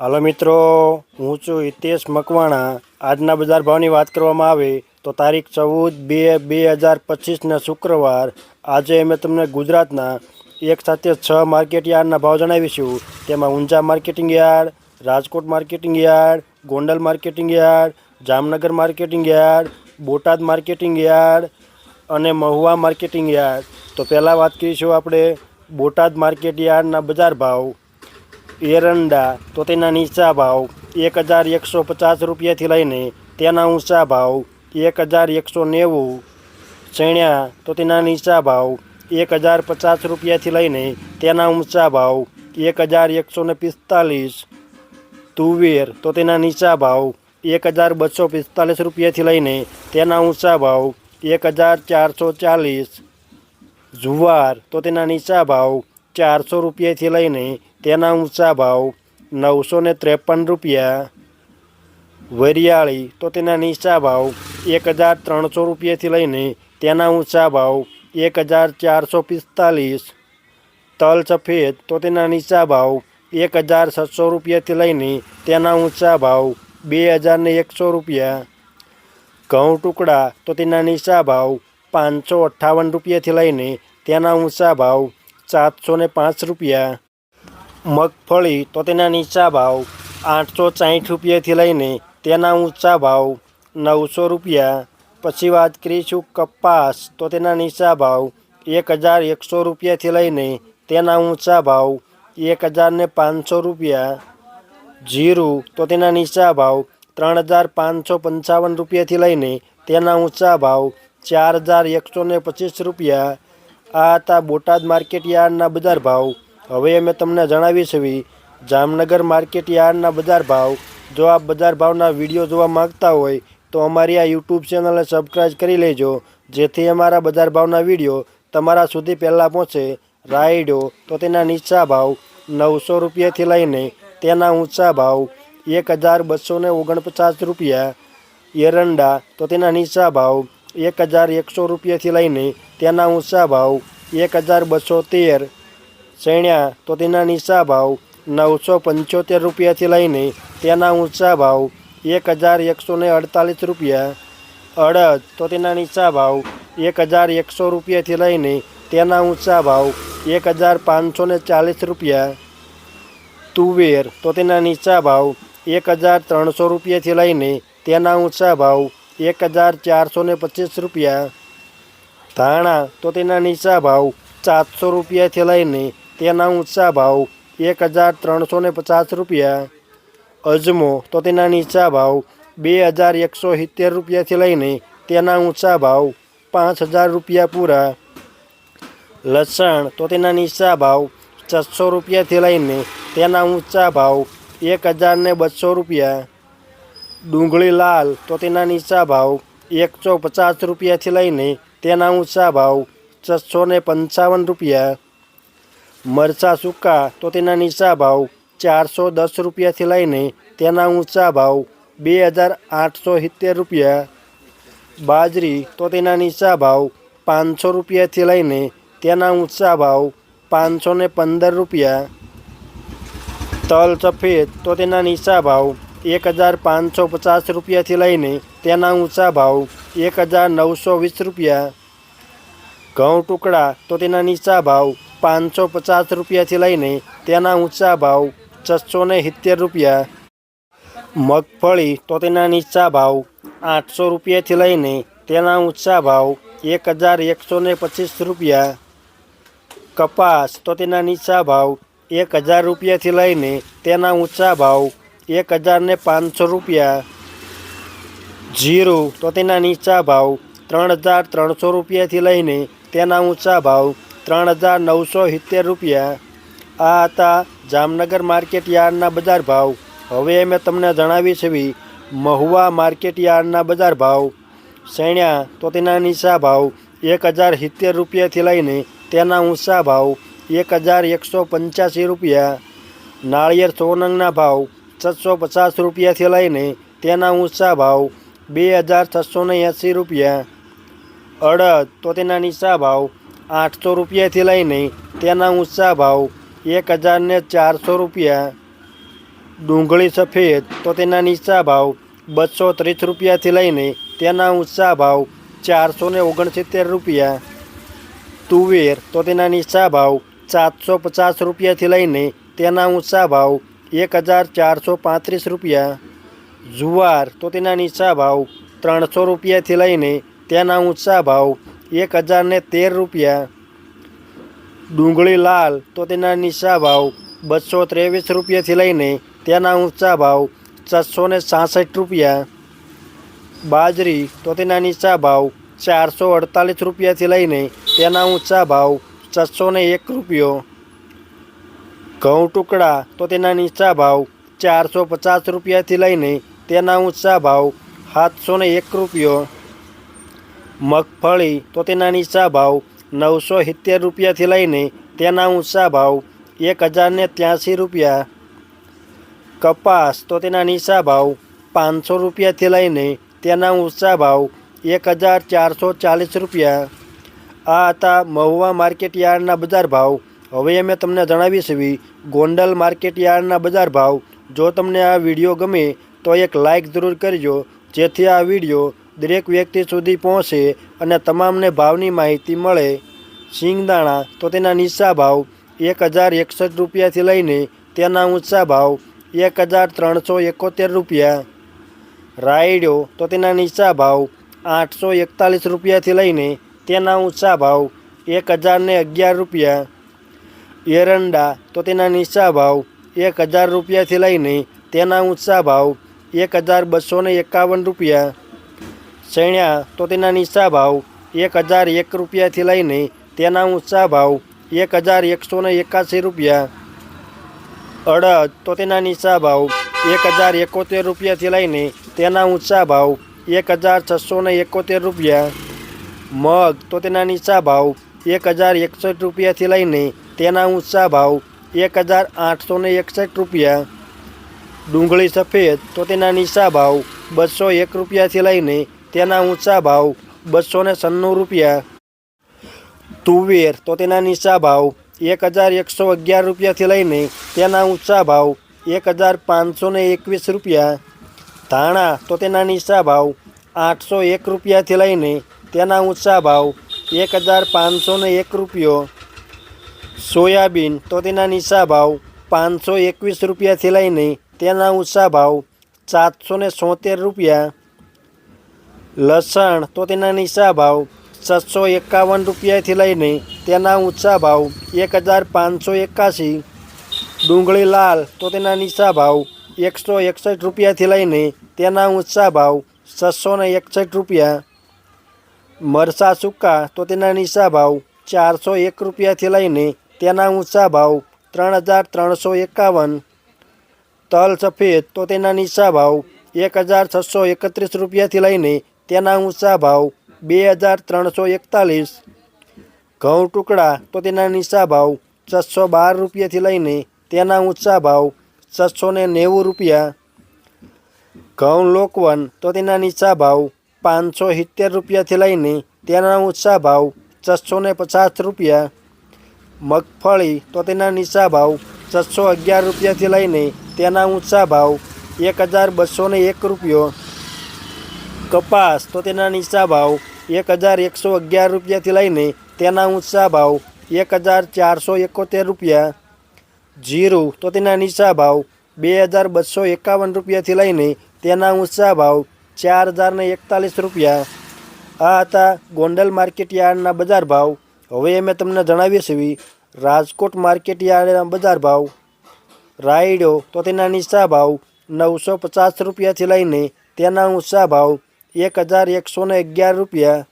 હાલો મિત્રો, હું છું હિતેશ મકવાણા. આજના બજાર ભાવની વાત કરવામાં આવે તો તારીખ ચૌદ બે બે હજાર પચીસના શુક્રવાર. આજે અમે તમને ગુજરાતના એક સાથે છ માર્કેટ યાર્ડના ભાવ જણાવીશું. તેમાં Unjha marketing yard, Rajkot marketing yard, Gondal marketing yard, Jamnagar marketing yard, Botad marketing yard અને મહુવા માર્કેટિંગ યાર્ડ. તો પહેલાં વાત કરીશું આપણે બોટાદ માર્કેટ યાર્ડના બજાર ભાવ. એરંડા તો તેના નીચા ભાવ એક હજાર એકસો પચાસ રૂપિયાથી લઈને તેના ઊંચા ભાવ એક હજાર એકસો નેવું. ચણ્યા તો તેના નીચા ભાવ એક હજાર પચાસ રૂપિયાથી લઈને તેના ઊંચા ભાવ એક હજાર એકસો ને પિસ્તાલીસ. તુવેર તો તેના નીચા ભાવ એક હજાર બસો પિસ્તાલીસ રૂપિયાથી લઈને તેના ઊંચા ભાવ એક હજાર ચારસો ચાલીસ. જુવાર તો તેના નીચા ભાવ ચારસો રૂપિયાથી લઈને તેના ઊંચા ભાવ નવસો ને ત્રેપન રૂપિયા. વરિયાળી તો તેના નીચા ભાવ એક હજાર ત્રણસો રૂપિયાથી લઈને તેના ઊંચા ભાવ એક હજાર ચારસો પિસ્તાલીસ. તલ સફેદ તો તેના નીચા ભાવ એક હજાર છસો રૂપિયાથી લઈને તેના ઊંચા ભાવ બે હજાર ને એકસો રૂપિયા. ઘઉં ટુકડા તો તેના નીચા ભાવ પાંચસો અઠ્ઠાવન રૂપિયાથી લઈને તેના ઊંચા ભાવ સાતસો ને પાંચ રૂપિયા. મગફળી તો તેના નીચા ભાવ આઠસો સાહીઠ રૂપિયાથી લઈને તેના ઊંચા ભાવ નવસો રૂપિયા. પછી વાત કરીશું કપાસ તો તેના નીચા ભાવ એક હજાર એકસો રૂપિયાથી લઈને તેના ઊંચા ભાવ એક હજાર ને પાંચસો રૂપિયા. જીરું તો તેના નીચા ભાવ ત્રણ હજાર પાંચસો પંચાવન રૂપિયાથી લઈને તેના ઊંચા ભાવ ચાર હજાર એકસો ને પચીસ રૂપિયા. આ હતા બોટાદ માર્કેટ યાર્ડના બજાર ભાવ હવે અમે તમને જણાવી છીએ જામનગર માર્કેટ યાર્ડના બજાર ભાવ. જો આપ બજાર ભાવના વીડિયો જોવા માંગતા હોય, તો અમારી આ યુટ્યુબ ચેનલને સબસ્ક્રાઈબ કરી લેજો, જેથી અમારા બજાર ભાવના વીડિયો તમારા સુધી પહેલાં પહોંચે. રાયડો તો તેના નીચા ભાવ નવસો રૂપિયાથી લઈને તેના ઊંચા ભાવ એક હજાર બસો ને ઓગણપચાસ રૂપિયા. એરંડા તો તેના નીચા ભાવ એક હજાર એકસો રૂપિયાથી લઈને તેના ઊંચા ભાવ એક હજાર બસો તેર. ચણ્યા તો તેના નીચા ભાવ નવસો પંચોતેર રૂપિયાથી લઈને તેના ઊંચા ભાવ એક હજાર એકસો ને અડતાલીસ રૂપિયા. અડદ, તો તેના નીચા ભાવ એક હજાર એકસો રૂપિયાથી લઈને તેના ઊંચા ભાવ એક હજાર પાંચસો ને ચાલીસ રૂપિયા. તુવેર, તો તેના નીચા ભાવ એક હજાર ત્રણસો રૂપિયાથી લઈને તેના ઊંચા ભાવ એક હજાર ચારસો ને પચીસ રૂપિયા. ધાણા, તો તેના નીચા ભાવ સાતસો રૂપિયાથી લઈને તેના ઊંચા ભાવ એક હજાર ત્રણસો ને પચાસ રૂપિયા. અજમો તો તેના નીચા ભાવ બે હજાર એકસો સિત્તેર રૂપિયાથી લઈને તેના ઊંચા ભાવ પાંચ હજાર રૂપિયા પૂરા. લસણ તો તેના નીચા ભાવ છસો રૂપિયાથી લઈને તેના ઊંચા ભાવ એક હજાર ને બસો રૂપિયા. ડુંગળી લાલ તો તેના નીચા ભાવ એકસો પચાસ રૂપિયાથી લઈને તેના ઊંચા ભાવ છસો ને પંચાવન રૂપિયા. મરચાં સૂકા તો તેના નીચા ભાવ ચારસો દસ રૂપિયાથી લઈને તેના ઊંચા ભાવ બે હજાર આઠસો સિત્તેર રૂપિયા. બાજરી તો તેના નીચા ભાવ પાંચસો રૂપિયાથી લઈને તેના ઊંચા ભાવ પાંચસો ને પંદર રૂપિયા. તલ સફેદ તો તેના નીચા ભાવ એક હજાર પાંચસો પચાસ રૂપિયાથી લઈને તેના ઊંચા ભાવ એક હજાર નવસો વીસ રૂપિયા. ઘઉં ટુકડા તો તેના નીચા ભાવ પાંચસો પચાસ રૂપિયાથી લઈને તેના ઊંચા ભાવ છસો ને સિત્તેર રૂપિયા. મગફળી તો તેના નીચા ભાવ આઠસો રૂપિયાથી લઈને તેના ઊંચા ભાવ એક હજાર એકસો ને પચીસ રૂપિયા. કપાસ તો તેના નીચા ભાવ એક હજાર રૂપિયાથી લઈને તેના ઊંચા ભાવ એક હજાર ને પાંચસો રૂપિયા. જીરું તો તેના નીચા ભાવ ત્રણ હજાર ત્રણસો રૂપિયાથી લઈને તેના ઊંચા ભાવ ત્રણ હજાર નવસો સિત્તેર રૂપિયા. આ હતા જામનગર માર્કેટ યાર્ડના બજાર ભાવ. હવે મેં તમને જણાવી છે મહુવા માર્કેટ યાર્ડના બજાર ભાવ. શેણ્યા તો તેના નીચા ભાવ એક હજાર સિત્તેર રૂપિયાથી લઈને તેના ઊંચા ભાવ એક હજાર એકસો પંચ્યાસી રૂપિયા. નાળિયેર સોનંગના ભાવ છસો પચાસ રૂપિયાથી લઈને તેના ઊંચા ભાવ બે હજાર છસો ને એંસી રૂપિયા. અડદ તો તેના નીચા ભાવ આઠસો રૂપિયાથી લઈને તેના ઊંચા ભાવ એક હજારને ચારસો રૂપિયા. ડુંગળી સફેદ તો તેના નીચા ભાવ બસો ત્રીસ રૂપિયાથી લઈને તેના ઊંચા ભાવ ચારસો ને ઓગણસિત્તેર રૂપિયા. તુવેર તો તેના નીચા ભાવ સાતસો પચાસ રૂપિયાથી લઈને તેના ઊંચા ભાવ એક હજાર ચારસો પાંત્રીસ રૂપિયા. જુવાર તો તેના નીચા ભાવ ત્રણસો રૂપિયાથી લઈને તેના ઊંચા ભાવ એક હજારને તેર રૂપિયા. ડુંગળી લાલ, તો તેના નીચા ભાવ બસો ત્રેવીસ રૂપિયાથી લઈને તેના ઊંચા ભાવ છસો ને સાસઠ રૂપિયા. બાજરી, તો તેના નીચા ભાવ ચારસો અડતાલીસ રૂપિયાથી લઈને તેના ઊંચા ભાવ છસો ને એક રૂપિયો. ઘઉં ટુકડા, તો તેના નીચા ભાવ ચારસો પચાસ રૂપિયાથી લઈને તેના ઊંચા ભાવ સાતસો ને એક રૂપિયો. મગફળી તો તેના નીચા ભાવ નવસો સિત્તેર રૂપિયાથી લઈને તેના ઊંચા ભાવ એક હજારને ત્યાંસી રૂપિયા. કપાસ તો તેના નીચા ભાવ પાંચસો રૂપિયાથી લઈને તેના ઊંચા ભાવ એક હજાર ચારસો ચાલીસ રૂપિયા. આ હતા મહુવા માર્કેટ યાર્ડના બજાર ભાવ. હવે અમે તમને જણાવીશું ગોંડલ માર્કેટ યાર્ડના બજાર ભાવ. જો તમને આ વીડિયો ગમે તો એક લાઈક જરૂર કરજો, જેથી આ વીડિયો દરેક વ્યક્તિ સુધી પહોંચે અને તમામને ભાવની માહિતી મળે. સિંગદાણા તો તેના નીચા ભાવ એક હજાર એકસઠ રૂપિયાથી લઈને તેના ઊંચા ભાવ એક હજાર ત્રણસો એકોતેર રૂપિયા. રાયડો તો તેના નીચા ભાવ આઠસો એકતાલીસ રૂપિયાથી લઈને તેના ઊંચા ભાવ એક હજાર ને અગિયાર રૂપિયા. એરંડા તો તેના નીચા ભાવ એક હજાર રૂપિયાથી લઈને તેના ઊંચા ભાવ એક હજાર બસો એકાવન રૂપિયા. ચણ્યા તો તેના નીચા ભાવ એક હજાર એક રૂપિયાથી લઈને તેના ઊંચા ભાવ એક હજાર એકસો ને એકાસી રૂપિયા. અડદ તો તેના નીચા ભાવ એક હજાર એકોતેર રૂપિયાથી લઈને તેના ઊંચા ભાવ એક હજાર છસો ને એકોતેર રૂપિયા. મગ તો તેના નીચા ભાવ એક હજાર એકસઠ રૂપિયાથી લઈને તેના ઊંચા ભાવ એક હજાર આઠસો ને એકસઠ રૂપિયા. ડુંગળી સફેદ તો તેના નીચા ભાવ બસો એક રૂપિયાથી લઈને તેના ઊંચા ભાવ બસો ને સન્નું રૂપિયા. તુવેર તો તેના નીચા ભાવ એક હજાર એકસો અગિયાર રૂપિયાથી લઈને તેના ઊંચા ભાવ એક હજાર પાંચસો ને એકવીસ રૂપિયા. ધાણા તો તેના નીચા ભાવ આઠસો એક રૂપિયાથી લઈને તેના ઊંચા ભાવ એક હજાર પાંચસો ને એક રૂપિયો. સોયાબીન તો તેના નીચા ભાવ પાંચસો એકવીસ રૂપિયાથી લઈને તેના ઊંચા ભાવ સાતસો ને રૂપિયા. લસણ તો તેના નીચા ભાવ છસો એકાવન રૂપિયાથી લઈને તેના ઊંચા ભાવ એક હજાર પાંચસો એકાસી ડુંગળી લાલ તો તેના નીચા ભાવ એકસો એકસઠ રૂપિયાથી લઈને તેના ઊંચા ભાવ છસો ને એકસઠ રૂપિયા. મરસા સૂકા તો તેના નીચા ભાવ ચારસો એક રૂપિયાથી લઈને તેના ઊંચા ભાવ ત્રણ હજાર ત્રણસો એકાવન. તલ સફેદ તો તેના નીચા ભાવ એક હજાર છસો એકત્રીસ રૂપિયાથી લઈને તેના ઊંચા ભાવ બે હજાર ત્રણસો એકતાલીસ. ઘઉં ટુકડા તો તેના નીચા ભાવ છસો બાર રૂપિયાથી લઈને તેના ઊંચા ભાવ છસો ને નેવું રૂપિયા. ઘઉં લોકવન તો તેના નીચા ભાવ પાંચસો સિત્તેર રૂપિયાથી લઈને તેના ઊંચા ભાવ છસો ને પચાસ રૂપિયા. મગફળી તો તેના નીચા ભાવ છસો અગિયાર રૂપિયાથી લઈને તેના ઊંચા ભાવ એક હજાર બસો એક રૂપિયો. કપાસ તો તેના નીચા ભાવ એક હજાર એકસો અગિયાર રૂપિયાથી લઈને તેના ઊંચા ભાવ એક હજાર ચારસો એકોતેર રૂપિયા. જીરું તો તેના નીચા ભાવ બે હજાર બસો એકાવન રૂપિયાથી લઈને તેના ઊંચા ભાવ ચાર હજાર ને એકતાલીસ રૂપિયા. આ હતા ગોંડલ માર્કેટ યાર્ડના બજાર ભાવ. હવે અમે તમને જણાવીએ છીએ રાજકોટ માર્કેટ યાર્ડના બજાર ભાવ. રાયડો તો તેના નીચા ભાવ નવસો પચાસ રૂપિયાથી લઈને તેના ઊંચા ભાવ એક હજાર એકસો અગિયાર રૂપિયા.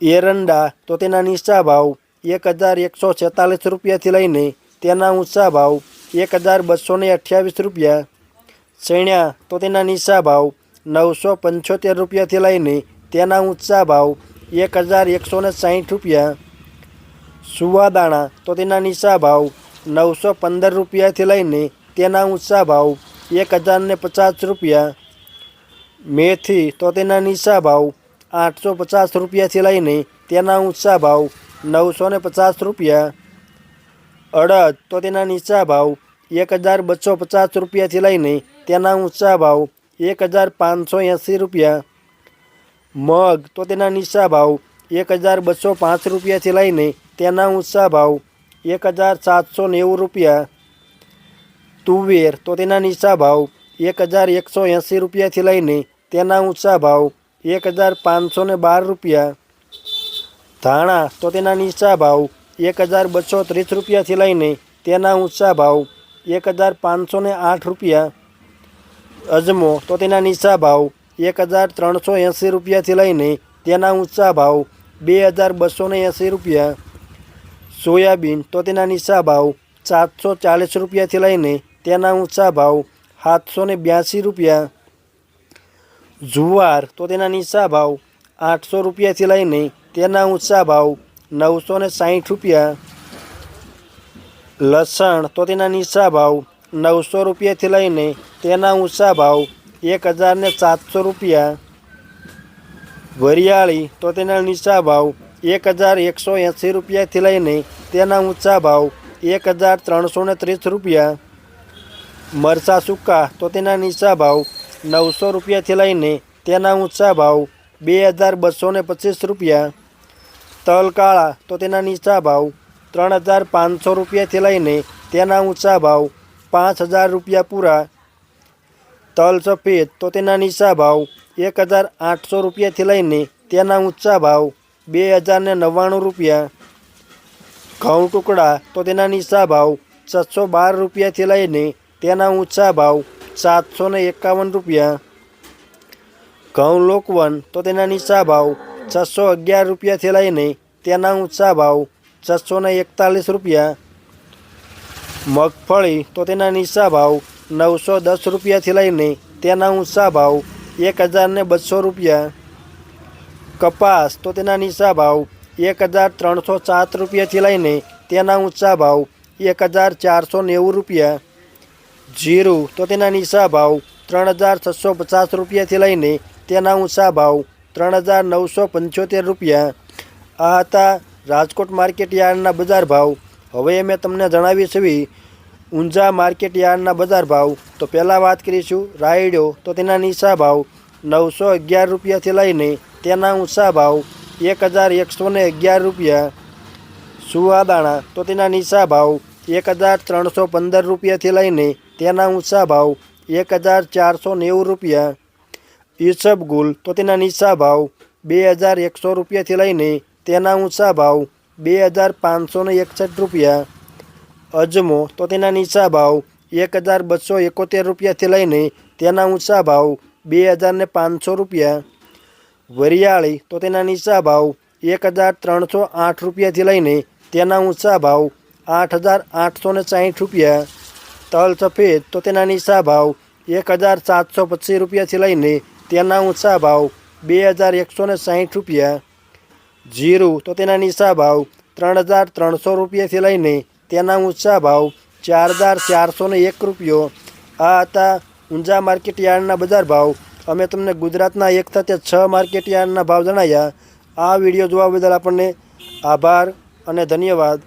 એરંડા, તો તેના નીચા ભાવ એક હજાર એકસો છેતાલીસ રૂપિયાથી લઈને તેના ઊંચા ભાવ એક હજાર બસો અઠ્યાવીસ રૂપિયા. ચણ્યા, તો તેના નીચા ભાવ નવસો પંચોતેર રૂપિયાથી લઈને તેના ઊંચા ભાવ એક હજાર એકસો સાહીઠ રૂપિયા. સુવાદાણા, તો તેના નીચા ભાવ નવસો પંદર રૂપિયાથી લઈને તેના ઊંચા ભાવ એક હજાર પચાસ રૂપિયા. મેથી તો તેના નીચા ભાવ આઠસો પચાસ રૂપિયાથી લઈને તેના ઊંચા ભાવ નવસો ને પચાસ રૂપિયા. અડદ તો તેના નીચા ભાવ એક હજાર બસો પચાસ રૂપિયાથી લઈને તેના ઊંચા ભાવ એક હજાર પાંચસો એંસી રૂપિયા. મગ તો તેના નીચા ભાવ એક હજાર બસો પાંચ રૂપિયાથી લઈને તેના ઊંચા ભાવ એક હજાર સાતસો નેવું રૂપિયા. તુવેર તો તેના નીચા ભાવ એક હજાર એકસો એંસી રૂપિયાથી લઈને તેના ઊંચા ભાવ એક હજાર પાંચસો ને બાર રૂપિયા. ધાણા તો તેના નીચા ભાવ એક હજાર બસો ત્રીસ રૂપિયાથી લઈને તેના ઊંચા ભાવ એક હજાર પાંચસો ને આઠ રૂપિયા. અજમો તો તેના નીચા ભાવ એક હજાર ત્રણસો એંસી રૂપિયાથી લઈને તેના ઊંચા ભાવ બે હજાર બસો ને એંસી રૂપિયા. સોયાબીન તો તેના નીચા ભાવ સાતસો ચાલીસ રૂપિયાથી લઈને તેના ઊંચા ભાવ સાતસો ને બ્યાસી રૂપિયા. જુવાર તો તેના નીચા ભાવ આઠસો રૂપિયાથી લઈને તેના ઊંચા ભાવ નવસો ને સાહીઠ રૂપિયા. લસણ તો તેના નીચા ભાવ નવસો રૂપિયાથી લઈને તેના ઊંચા ભાવ એક હજાર ને સાતસો રૂપિયા. વરિયાળી તો તેના નીચા ભાવ એક હજાર એકસો એંસી રૂપિયાથી લઈને તેના ઊંચા ભાવ એક હજાર ત્રણસો ને ત્રીસ રૂપિયા. મરચાં સૂકા, તો તેના નીચા ભાવ નવસો રૂપિયાથી લઈને તેના ઊંચા ભાવ બે હજાર બસો ને પચીસ રૂપિયા. તલ કાળા, તો તેના નીચા ભાવ ત્રણ હજાર પાંચસો રૂપિયાથી લઈને તેના ઊંચા ભાવ પાંચ હજાર રૂપિયા પૂરા. તલ સફેદ, તો તેના નીચા ભાવ એક હજાર આઠસો રૂપિયાથી લઈને તેના ઊંચા ભાવ બે હજાર ને નવ્વાણું રૂપિયા. ઘઉં ટુકડા, તો તેના નીચા ભાવ છસો બાર રૂપિયાથી લઈને તેના ઊંચા ભાવ સાતસો ને એકાવન રૂપિયા. ઘઉં લોકવન તો તેના નીચા ભાવ છસો અગિયાર રૂપિયાથી લઈને તેના ઊંચા ભાવ છસો ને એકતાલીસ રૂપિયા. મગફળી તો તેના નીચા ભાવ નવસો દસ રૂપિયાથી લઈને તેના ઊંચા ભાવ એક હજાર બસો રૂપિયા. કપાસ તો તેના નીચા ભાવ એક હજાર ત્રણસો સાત રૂપિયાથી લઈને તેના ઊંચા ભાવ એક હજાર ચારસો નેવું રૂપિયા. જીરું, તો તેના નીચા ભાવ ત્રણ હજાર છસો પચાસ રૂપિયાથી લઈને તેના ઊંચા ભાવ ત્રણ હજાર નવસો પંચોતેર રૂપિયા. આ હતા રાજકોટ માર્કેટ યાર્ડના બજાર ભાવ. હવે મેં તમને જણાવી છે ઊંઝા માર્કેટ યાર્ડના બજાર ભાવ. તો પહેલાં વાત કરીશું રાયડો, તો તેના નીચા ભાવ નવસો અગિયાર રૂપિયાથી લઈને તેના ઊંચા ભાવ એક હજાર એકસો ને અગિયાર રૂપિયા. સુવાદાણા, તો તેના નીચા ભાવ એક હજાર ત્રણસો પંદર રૂપિયાથી લઈને તેના ઊંચા ભાવ એક હજાર ચારસો નેવું રૂપિયા. ઈસબગુલ તો તેના નીચા ભાવ બે હજાર એકસો રૂપિયાથી લઈને તેના ઊંચા ભાવ બે હજાર પાંચસો એકસઠ રૂપિયા. અજમો તો તેના નીચા ભાવ એક હજાર બસો એકોતેર રૂપિયાથી લઈને તેના ઊંચા ભાવ બે હજાર પાંચસો રૂપિયા. વરિયાળી તો તેના નીચા ભાવ એક હજાર ત્રણસો આઠ રૂપિયાથી લઈને તેના ઊંચા ભાવ આઠ હજાર આઠસો ને સાહીઠ રૂપિયા. તલ સફેદ તો તેના નીચા ભાવ એક હજાર સાતસો પચીસ રૂપિયાથી લઈને તેના ઊંચા ભાવ બે હજાર એકસો ને સાહીઠ રૂપિયા. જીરું તો તેના નીચા ભાવ ત્રણ હજાર ત્રણસો રૂપિયાથી લઈને તેના ઊંચા ભાવ ચાર હજાર ચારસો ને એક રૂપિયો. આ હતા ઊંઝા માર્કેટ યાર્ડના બજાર ભાવ. અમે તમને ગુજરાતના એક સાથે છ માર્કેટ યાર્ડના ભાવ જણાવ્યા આ વીડિયો જોવા બદલ આપણને આભાર અને ધન્યવાદ.